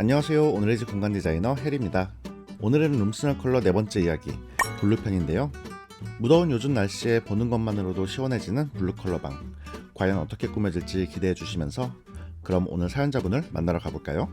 안녕하세요. 오늘의 집 공간 디자이너 헬입니다. 오늘은 룸스널 컬러 네 번째 이야기 블루편인데요. 무더운 요즘 날씨에 보는 것만으로도 시원해지는 블루 컬러 방. 과연 어떻게 꾸며질지 기대해 주시면서 그럼 오늘 사연자분을 만나러 가볼까요?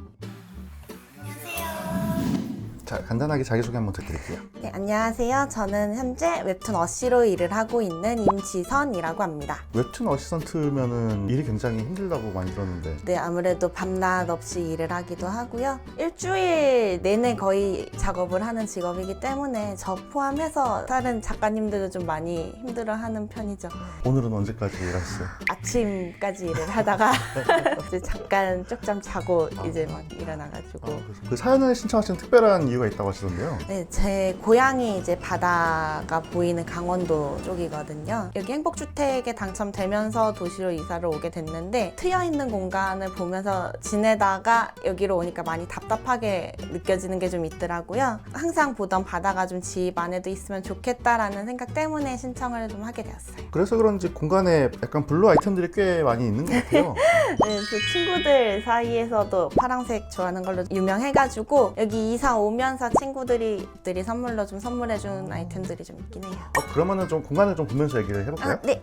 자, 간단하게 자기소개 한번 부탁드릴게요. 네, 안녕하세요. 저는 현재 웹툰 어시로 일을 하고 있는 임지선이라고 합니다. 웹툰 어시스턴트면은 일이 굉장히 힘들다고 많이 들었는데 네, 아무래도 밤낮 없이 일을 하기도 하고요. 일주일 내내 거의 작업을 하는 직업이기 때문에 저 포함해서 다른 작가님들도 좀 많이 힘들어하는 편이죠. 오늘은 언제까지 일하셨어요? 아침까지 일을 하다가 이제 잠깐 쪽잠 자고 이제 막 일어나가지고 그 사연을 신청하신 특별한 이유 가 있다고 하시던데요. 네, 제 고향이 이제 바다가 보이는 강원도 쪽이거든요. 여기 행복주택에 당첨되면서 도시로 이사를 오게 됐는데 트여 있는 공간을 보면서 지내다가 여기로 오니까 많이 답답하게 느껴지는 게 좀 있더라고요. 항상 보던 바다가 좀 집 안에도 있으면 좋겠다라는 생각 때문에 신청을 좀 하게 되었어요. 그래서 그런지 공간에 약간 블루 아이템들이 꽤 많이 있는 것 같아요. 네, 그 친구들 사이에서도 파란색 좋아하는 걸로 유명해가지고 여기 이사 오면 서 친구들이 들이 선물로 좀 선물해준 아이템들이 좀 있긴 해요. 어, 그러면은 좀 공간을 좀 보면서 얘기를 해볼까요? 아, 네.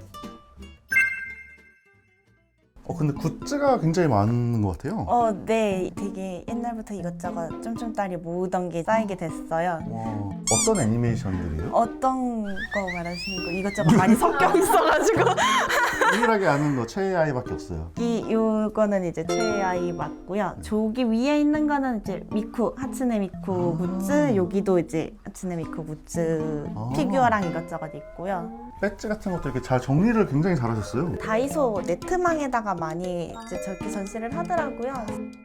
어, 근데 굿즈가 굉장히 많은 것 같아요. 어, 네. 되게 옛날부터 이것저것 쫌쫌따리 모으던 게 쌓이게 됐어요. 와, 어떤 애니메이션들이에요? 어떤 거 말하시는 거 이것저것 많이 섞여 있어가지고 유일하게 아는 거 최애 아이밖에 없어요. 이 요거는 이제 최아이 맞고요. 저기 위에 있는 거는 이제 미쿠 하츠네 미쿠 굿즈 여기도 이제 하츠네 미쿠 굿즈 아. 피규어랑 이것저것 있고요. 배지 같은 것도 이렇게 잘 정리를 굉장히 잘하셨어요. 다이소 네트망에다가 많이 이제 저렇게 전시를 하더라고요.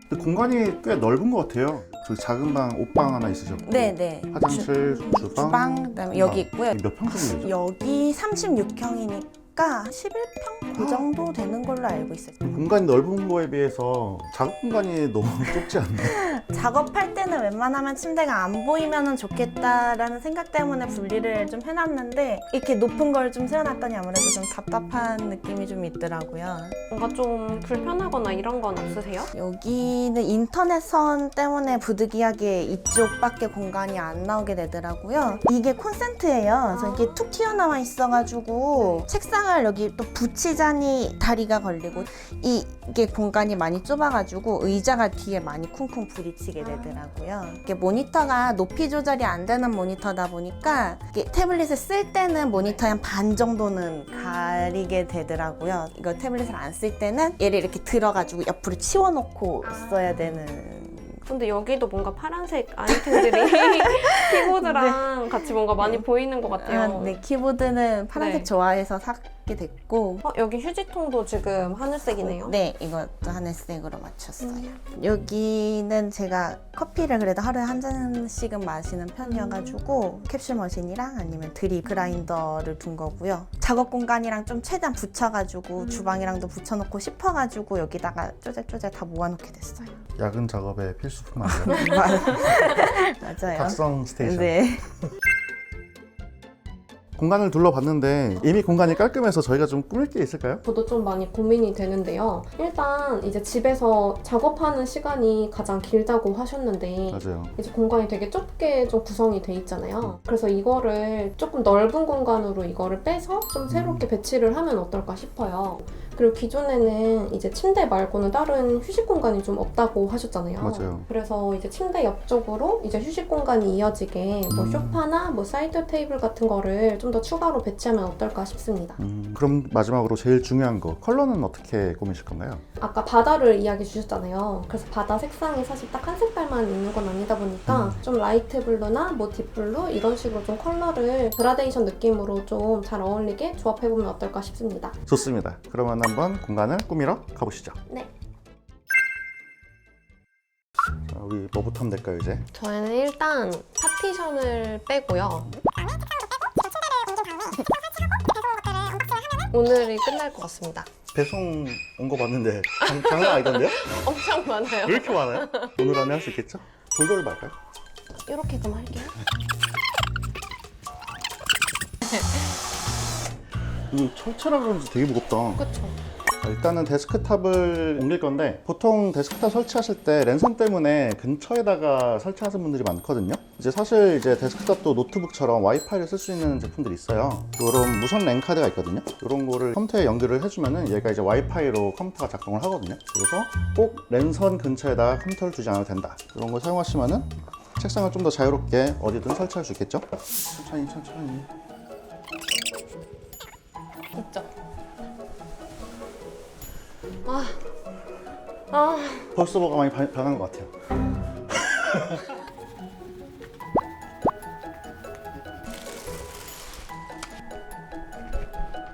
근데 공간이 꽤 넓은 것 같아요. 저기 작은 방, 옷방 하나 있으셨고 네네. 화장실, 주방, 주방 그다음에 여기 있고요. 몇 평 정도 되죠? 여기 36평이니까 11평 그 정도 되는 걸로 알고 있어요. 공간이 넓은 거에 비해서 작업 공간이 너무 좁지 않나요? 작업할 때는 웬만하면 침대가 안 보이면 좋겠다라는 생각 때문에 분리를 좀 해놨는데 이렇게 높은 걸 좀 세워놨더니 아무래도 좀 답답한 느낌이 좀 있더라고요. 뭔가 좀 불편하거나 이런 건 없으세요? 여기는 인터넷선 때문에 부득이하게 이쪽밖에 공간이 안 나오게 되더라고요. 이게 콘센트예요. 그래서 이게 툭 튀어나와 있어가지고 책상 을 여기 또 붙이자니 다리가 걸리고 이- 이게 공간이 많이 좁아가지고 의자가 뒤에 많이 쿵쿵 부딪히게 되더라고요. 이게 모니터가 높이 조절이 안 되는 모니터다 보니까 태블릿을 쓸 때는 모니터 한반 정도는 가리게 되더라고요. 이거 태블릿을 안 쓸 때는 얘를 이렇게 들어가지고 옆으로 치워놓고 써야 되는. 근데 여기도 뭔가 파란색 아이템들이 키보드랑 같이 뭔가 많이 보이는 것 같아요. 아, 네, 키보드는 파란색 네. 좋아해서 사게 됐고. 어, 여기 휴지통도 지금 하늘색이네요. 네, 이것도 하늘색으로 맞췄어요. 여기는 제가 커피를 그래도 하루에 한 잔씩은 마시는 편이어가지고 캡슐 머신이랑 아니면 드립 그라인더를 둔 거고요. 작업 공간이랑 좀 최대한 붙여가지고 주방이랑도 붙여놓고 싶어가지고 여기다가 쪼잘쪼잘 다 모아놓게 됐어요. 야근 작업의 필수품 아니에요? 맞아요. 각성 스테이션. 네. 공간을 둘러봤는데 이미 공간이 깔끔해서 저희가 좀 꾸밀 게 있을까요? 저도 좀 많이 고민이 되는데요. 일단 이제 집에서 작업하는 시간이 가장 길다고 하셨는데 맞아요. 이제 공간이 되게 좁게 좀 구성이 돼 있잖아요. 그래서 이거를 조금 넓은 공간으로 이거를 빼서 좀 새롭게 배치를 하면 어떨까 싶어요. 그리고 기존에는 이제 침대 말고는 다른 휴식 공간이 좀 없다고 하셨잖아요. 맞아요. 그래서 이제 침대 옆쪽으로 이제 휴식 공간이 이어지게 뭐 음. 소파나 뭐 사이드 테이블 같은 거를 좀 더 추가로 배치하면 어떨까 싶습니다. 음, 그럼 마지막으로 제일 중요한 거 컬러는 어떻게 꾸미실 건가요? 아까 바다를 이야기 주셨잖아요. 그래서 바다 색상이 사실 딱 한 색깔만 있는 건 아니다 보니까 음. 좀 라이트 블루나 뭐 딥블루 이런 식으로 좀 컬러를 그라데이션 느낌으로 좀 잘 어울리게 조합해보면 어떨까 싶습니다. 좋습니다. 그러면 한번 공간을 꾸미러 가보시죠. 네. 자, 우리 뭐부터 하면 될까요 이제? 저희는 일단 파티션을 빼고요. 오늘이 끝날 것 같습니다. 배송 온 거 봤는데 장, 장난 아니던데요? 엄청 많아요. 왜 이렇게 많아요? 오늘 안에 할 수 있겠죠? 돌돌 말까요? 이렇게 좀 할게요. 이거 철철라 그런지 되게 무겁다. 그쵸? 일단은 데스크탑을 옮길 건데 보통 데스크탑 설치하실 때 랜선 때문에 근처에다가 설치하시는 분들이 많거든요. 이제 사실 이제 데스크탑도 노트북처럼 와이파이를 쓸 수 있는 제품들이 있어요. 이런 무선 랜 카드가 있거든요. 이런 거를 컴퓨터에 연결을 해주면은 얘가 이제 와이파이로 컴퓨터가 작동을 하거든요. 그래서 꼭 랜선 근처에다 컴퓨터를 두지 않아도 된다. 이런 걸 사용하시면은 책상을 좀 더 자유롭게 어디든 설치할 수 있겠죠? 천천히 천천히. 진짜. 아, 아, 벌써 뭐가 많이 바- 변한 것 같아요.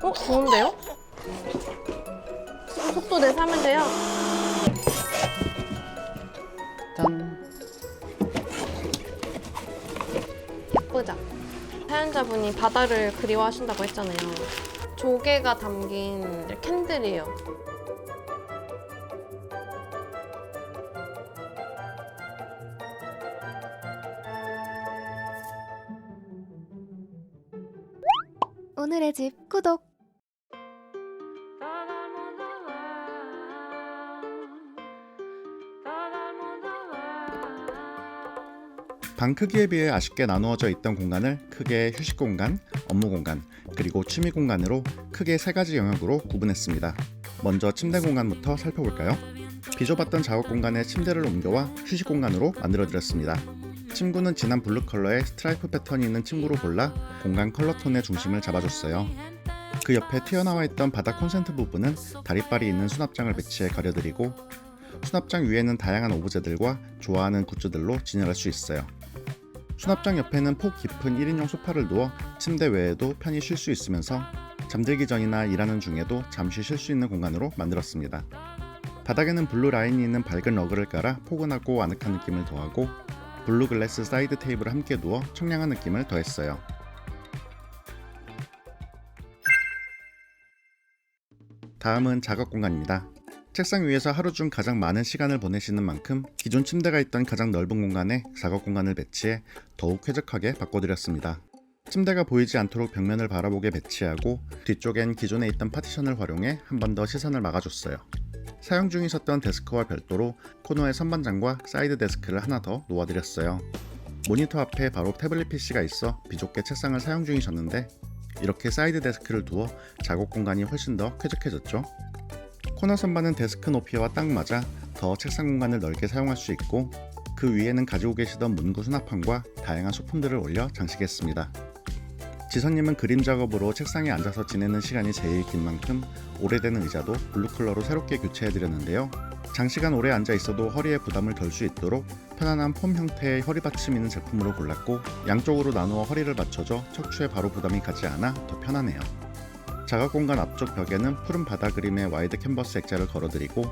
어 좋은데요? 속도 내서 하면 돼요. 짠. 예쁘죠? 사연자분이 바다를 그리워하신다고 했잖아요. 조개가 담긴 캔들이에요. 오늘의 집 구독. 방 크기에 비해 아쉽게 나누어져 있던 공간을 크게 휴식 공간, 업무 공간, 그리고 취미 공간으로 크게 세 가지 영역으로 구분했습니다. 먼저 침대 공간부터 살펴볼까요? 비좁았던 작업 공간에 침대를 옮겨와 휴식 공간으로 만들어드렸습니다. 침구는 진한 블루 컬러의 스트라이프 패턴이 있는 침구로 골라 공간 컬러 톤의 중심을 잡아줬어요. 그 옆에 튀어나와 있던 바닥 콘센트 부분은 다리빨이 있는 수납장을 배치해 가려드리고 수납장 위에는 다양한 오브제들과 좋아하는 굿즈들로 진열할 수 있어요. 수납장 옆에는 폭 깊은 1인용 소파를 두어 침대 외에도 편히 쉴 수 있으면서 잠들기 전이나 일하는 중에도 잠시 쉴 수 있는 공간으로 만들었습니다. 바닥에는 블루 라인이 있는 밝은 러그를 깔아 포근하고 아늑한 느낌을 더하고 블루 글래스 사이드 테이블을 함께 두어 청량한 느낌을 더했어요. 다음은 작업 공간입니다. 책상 위에서 하루 중 가장 많은 시간을 보내시는 만큼 기존 침대가 있던 가장 넓은 공간에 작업 공간을 배치해 더욱 쾌적하게 바꿔드렸습니다. 침대가 보이지 않도록 벽면을 바라보게 배치하고 뒤쪽엔 기존에 있던 파티션을 활용해 한 번 더 시선을 막아줬어요. 사용 중이셨던 데스크와 별도로 코너에 선반장과 사이드 데스크를 하나 더 놓아드렸어요. 모니터 앞에 바로 태블릿 PC가 있어 비좁게 책상을 사용 중이셨는데 이렇게 사이드 데스크를 두어 작업 공간이 훨씬 더 쾌적해졌죠. 코너 선반은 데스크 높이와 딱 맞아 더 책상 공간을 넓게 사용할 수 있고 그 위에는 가지고 계시던 문구 수납함과 다양한 소품들을 올려 장식했습니다. 지선님은 그림 작업으로 책상에 앉아서 지내는 시간이 제일 긴 만큼 오래된 의자도 블루 컬러로 새롭게 교체해드렸는데요. 장시간 오래 앉아 있어도 허리에 부담을 덜 수 있도록 편안한 폼 형태의 허리 받침 있는 제품으로 골랐고 양쪽으로 나누어 허리를 받쳐줘 척추에 바로 부담이 가지 않아 더 편하네요. 작업 공간 앞쪽 벽에는 푸른 바다 그림의 와이드 캔버스 액자를 걸어드리고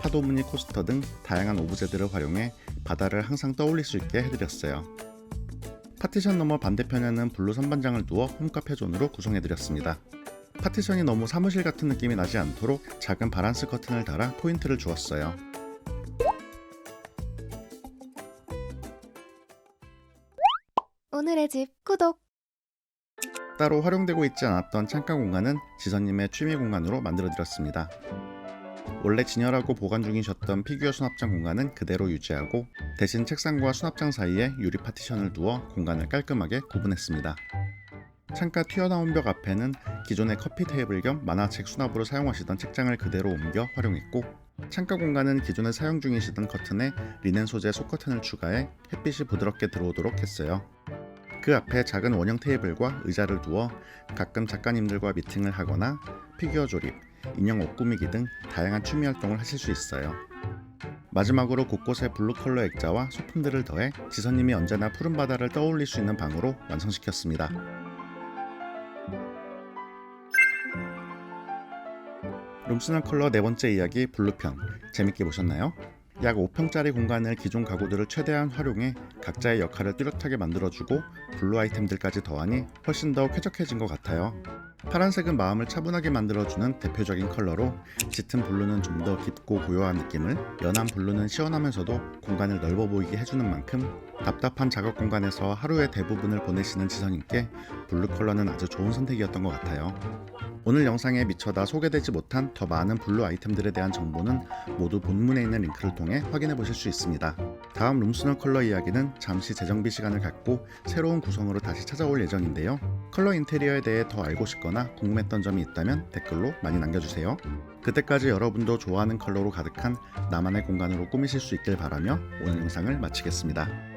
파도 무늬 코스터 등 다양한 오브제들을 활용해 바다를 항상 떠올릴 수 있게 해드렸어요. 파티션 너머 반대편에는 블루 선반장을 두어 홈카페 존으로 구성해드렸습니다. 파티션이 너무 사무실 같은 느낌이 나지 않도록 작은 바란스 커튼을 달아 포인트를 주었어요. 오늘의 집 구독. 따로 활용되고 있지 않았던 창가 공간은 지선님의 취미 공간으로 만들어드렸습니다. 원래 진열하고 보관 중이셨던 피규어 수납장 공간은 그대로 유지하고 대신 책상과 수납장 사이에 유리 파티션을 두어 공간을 깔끔하게 구분했습니다. 창가 튀어나온 벽 앞에는 기존의 커피 테이블 겸 만화책 수납으로 사용하시던 책장을 그대로 옮겨 활용했고 창가 공간은 기존에 사용 중이시던 커튼에 리넨 소재 속커튼을 추가해 햇빛이 부드럽게 들어오도록 했어요. 그 앞에 작은 원형 테이블과 의자를 두어 가끔 작가님들과 미팅을 하거나 피규어 조립, 인형 옷 꾸미기 등 다양한 취미 활동을 하실 수 있어요. 마지막으로 곳곳에 블루 컬러 액자와 소품들을 더해 지선님이 언제나 푸른 바다를 떠올릴 수 있는 방으로 완성시켰습니다. 룸스나 컬러 네 번째 이야기 블루편 재밌게 보셨나요? 약 5평짜리 공간을 기존 가구들을 최대한 활용해 각자의 역할을 뚜렷하게 만들어주고 블루 아이템들까지 더하니 훨씬 더 쾌적해진 것 같아요. 파란색은 마음을 차분하게 만들어주는 대표적인 컬러로 짙은 블루는 좀 더 깊고 고요한 느낌을, 연한 블루는 시원하면서도 공간을 넓어 보이게 해주는 만큼 답답한 작업 공간에서 하루의 대부분을 보내시는 지성님께 블루 컬러는 아주 좋은 선택이었던 것 같아요. 오늘 영상에 미처 다 소개되지 못한 더 많은 블루 아이템들에 대한 정보는 모두 본문에 있는 링크를 통해 확인해 보실 수 있습니다. 다음 룸스널 컬러 이야기는 잠시 재정비 시간을 갖고 새로운 구성으로 다시 찾아올 예정인데요. 컬러 인테리어에 대해 더 알고 싶거나 궁금했던 점이 있다면 댓글로 많이 남겨주세요. 그때까지 여러분도 좋아하는 컬러로 가득한 나만의 공간으로 꾸미실 수 있길 바라며 오늘 영상을 마치겠습니다.